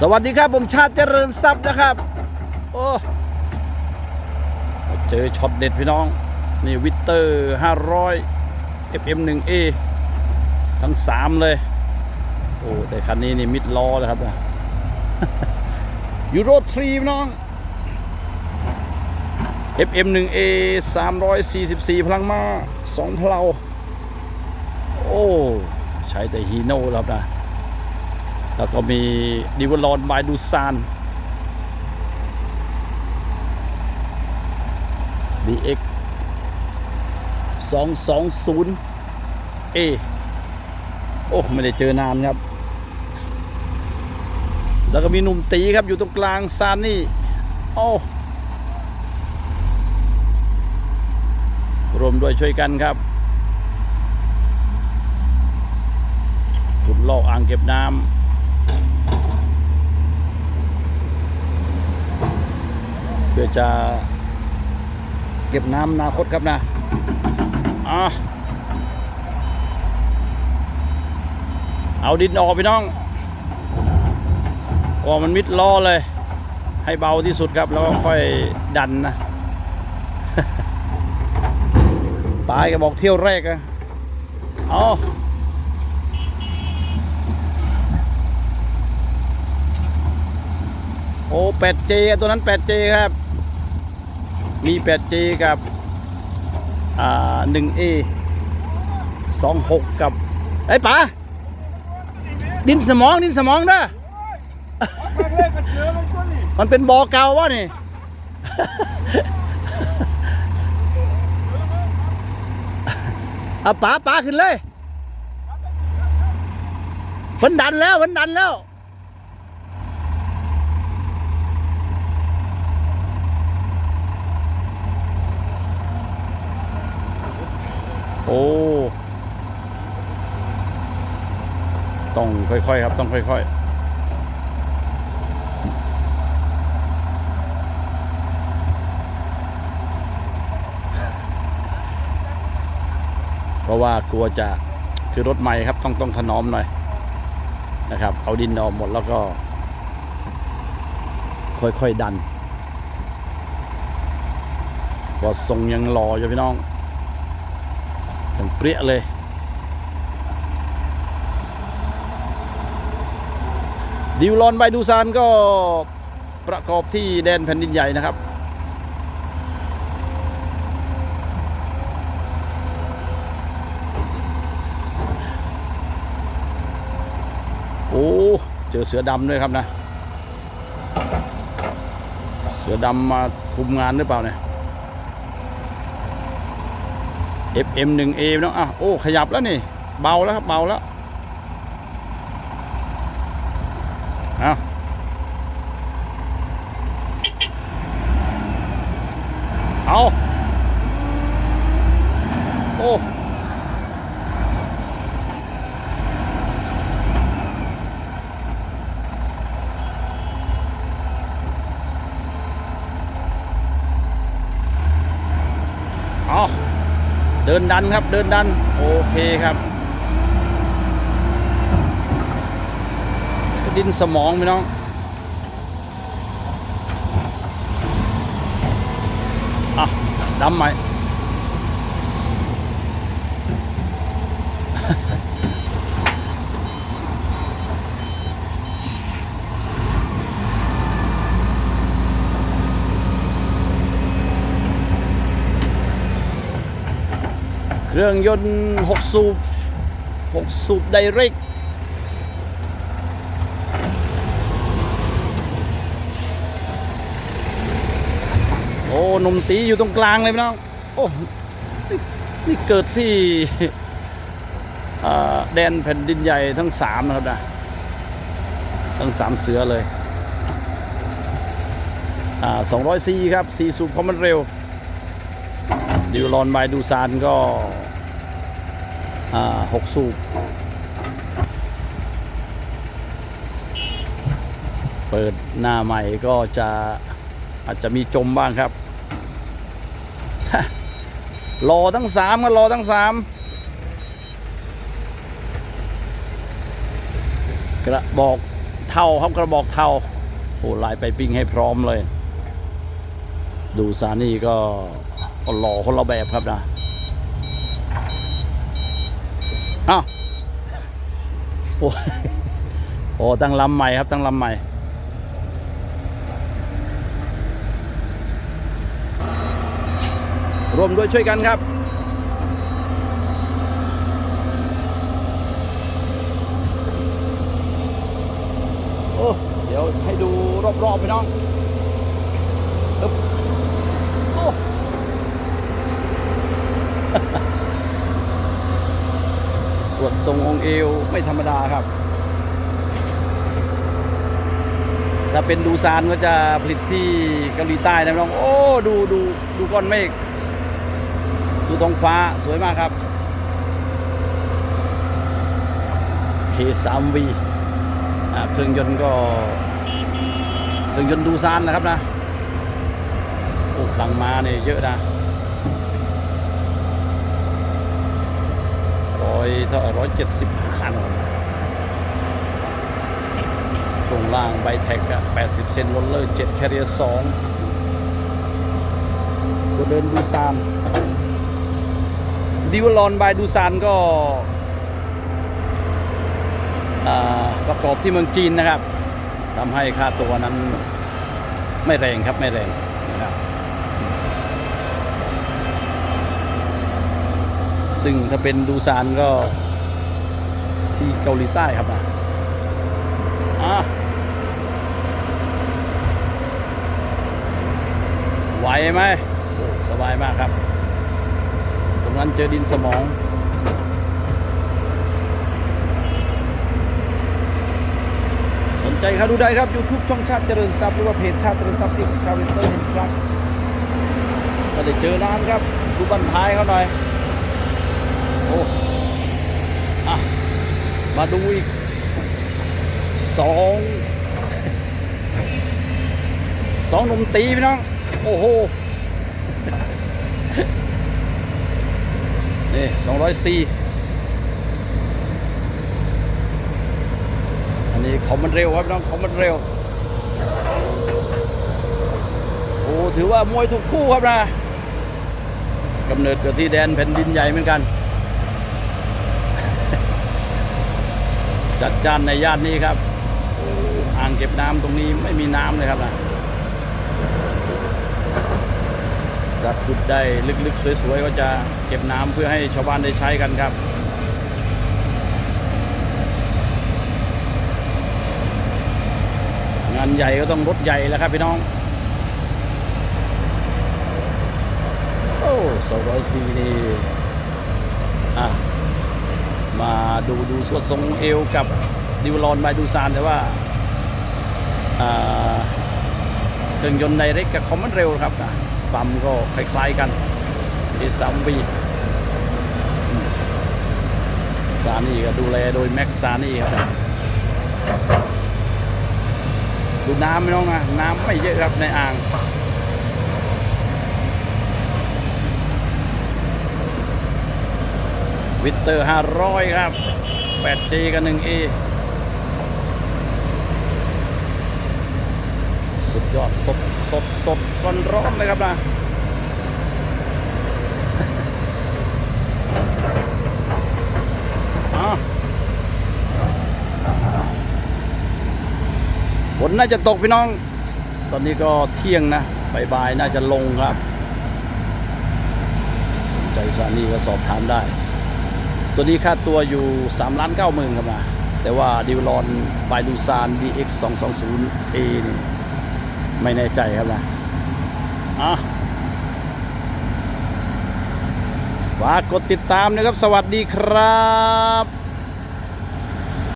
สวัสดีครับผมชาติเจริญทรัพย์นะครับ โอ้เจอช็อตเด็ดพี่น้อง นี่วิตเตอร์ 500 FM1A ทั้ง 3 เลย โอ้ แต่คันนี้นี่มิดล้อเลยครับยูโร3พี่น้อง FM1A 344 พลังมา2เพลา โอ้ ใช้แต่ฮีโน่แล้วนะ แล้วก็มีดิวลอนบายดูซาน DX 220 A โอ้ ไม่ได้เจอนานครับ แล้วก็มีหนุ่มตีครับอยู่ตรงกลางซานนี่ โอ้รวมด้วยช่วยกันครับขุดลอกอ่างเก็บน้ำ เพื่อจะเก็บน้ำนาคตครับนะอะเอาดินออกพี่น้องออมันมิดล้อเลย ให้เบาที่สุดครับ แล้วก็ค่อยดันนะตายก็บอกเที่ยวแรกอะเอาโอ้ 8J อะตัวนั้น 8J ครับ มี 8J กับ อ่า 1A 26 กับไอ้ยป๋าดินสมองดินสมองเด้อมันเป็นบอเก่าวะนี่ เอาป๋าป๋าขึ้นเลยเพิ่นดันแล้วเพิ่นดันแล้ว โอ้ ต้องค่อยๆครับ ต้องค่อยๆเพราะว่ากลัวจะคือรถใหม่ครับ ต้องต้องถนอมหน่อยนะครับ เอาดินออกหมดแล้วก็ ค่อยๆดันก็ทรงยังรออยู่พี่น้องย่างเปรี้ยเลย ดิวลอนไบดูซานก็ประกอบที่แดนแผ่นดินใหญ่นะครับโอ้เจอเสือดำด้วยครับนะ เสือดำมาคุมงานหรือเปล่าเนี่ย FM1A เนาะอะโอ้ ขยับแล้วนี่ เบาแล้วครับ เบาแล้วเอาเอาโอ้ เอา เดินดันครับเดินดัน โอเคครับดินสมองพี่น้องอะดำไหม เครื่องยนต์6สูบ6สูบไดเรกโอ้หนุ่มตีอยู่ตรงกลางเลยพี่น้องโอ้นี่นี่เกิดที่แดนแผ่นดินใหญ่ทั้งสามนะครับนะทั้งสามเสือเลยอ่า200ซีครับซีสูบเพราะมันเร็วดิวลอนไมดูซานก็ หกสูบ เปิดหน้าใหม่ก็จะอาจจะมีจมบ้างครับ รอทั้งสามก็รอทั้งสามกระบอกเท่าครับกระบอกเท่าโอ้ลายไปปิ้งให้พร้อมเลย ดูซานี่ก็ก็หล่อคนละแบบครับนะ อ้าวโอ้โอ้ตั้งลำใหม่ครับ ตั้งลำใหม่ รวมด้วยช่วยกันครับโอ้เดี๋ยวให้ดูรอบๆไปน้องอ๊บโอ้ วดทรงองค์เอวไม่ธรรมดาครับ ถ้าเป็นดูซานก็จะผลิตที่เกาหลีใต้นะพี่น้อง โอ้ดูดูดูก้อนเมฆดูท้องฟ้าสวยมากครับ K3V เครื่องยนต์ก็เครื่องยนต์ดูซานนะครับนะโอ้ตังมาเนี่ยเยอะนะ ร้อยเท่าร้อยเจ็ดสิบห้าช่วงล่างไบแท็กอะแปดสิบเซนโรลเลอร์เจ็ดแคเรียสองตัวเดินดูซานดิวลอนบายดูซานก็อ่าประกอบที่เมืองจีนนะครับทำให้ค่าตัวนั้นไม่แรงครับไม่แรงนะครับ ซึ่งถ้าเป็นดูซานก็ที่เกาหลีใต้ครับนะอะไหวไหมสบายมากครับ ตรงนั้นเจอดินสมองสนใจครับดูได้ครับ YouTube ช่องชาติเจริญทรัพย์หรือว่าเพจชาติเจริญทรัพย์ X c a v a t o r เห็นครับก็ได้เจอน้ำครับ ดูบันท้ายเขาหน่อย อ้อะมาดูอีกสองสองนมตีพี่น้อง โอ้โหนี่สองร้อยสี่อันนี้ของมันเร็วครับน้องของมันเร็วโอ้ถือว่ามวยถูกคู่ครับนะกำเนิดเกิดที่แดนแผ่นดินใหญ่เหมือนกัน จัดจ้านในย่านนี้ครับ อ่างเก็บน้ำตรงนี้ไม่มีน้ำเลยครับนะถ้าขุดได้ลึกๆ สวยๆ ก็จะเก็บน้ำเพื่อให้ชาวบ้านได้ใช้กันครับงานใหญ่ก็ต้องรถใหญ่แล้วครับพี่น้อง โอ้สองร้อยซีนี่อะ มาดูดูสวดทรงเอวกับดิวลอนบายดูซานแต่ว่าเครื่องยนต์ไดเร็กกับคอมมอนเร็วครับนะปั๊มก็คล้ายๆกันที่สามวีซานี่ก็ดูแลโดยแม็กซานี่ครับนะดูน้ำไม่น้องนะน้ำไม่เยอะครับในอ่าง วิตเตอร์ 500 ครับ 8G กับ 1E สุดยอดสดสดสดร้อนร้อนเลยครับนะอะฝนน่าจะตกพี่น้อง ตอนนี้ก็เที่ยงนะบ่ายๆน่าจะลงครับ สนใจซานี่ก็สอบถามได้ ตัวนี้ค่าตัวอยู่ 3 ล้าน9หมื่นครับนะแต่ว่าดิวลอนบายดูซาน DX 220A นี่ไม่แน่ใจครับนะอะฝากกดติดตามนะครับ สวัสดีครับ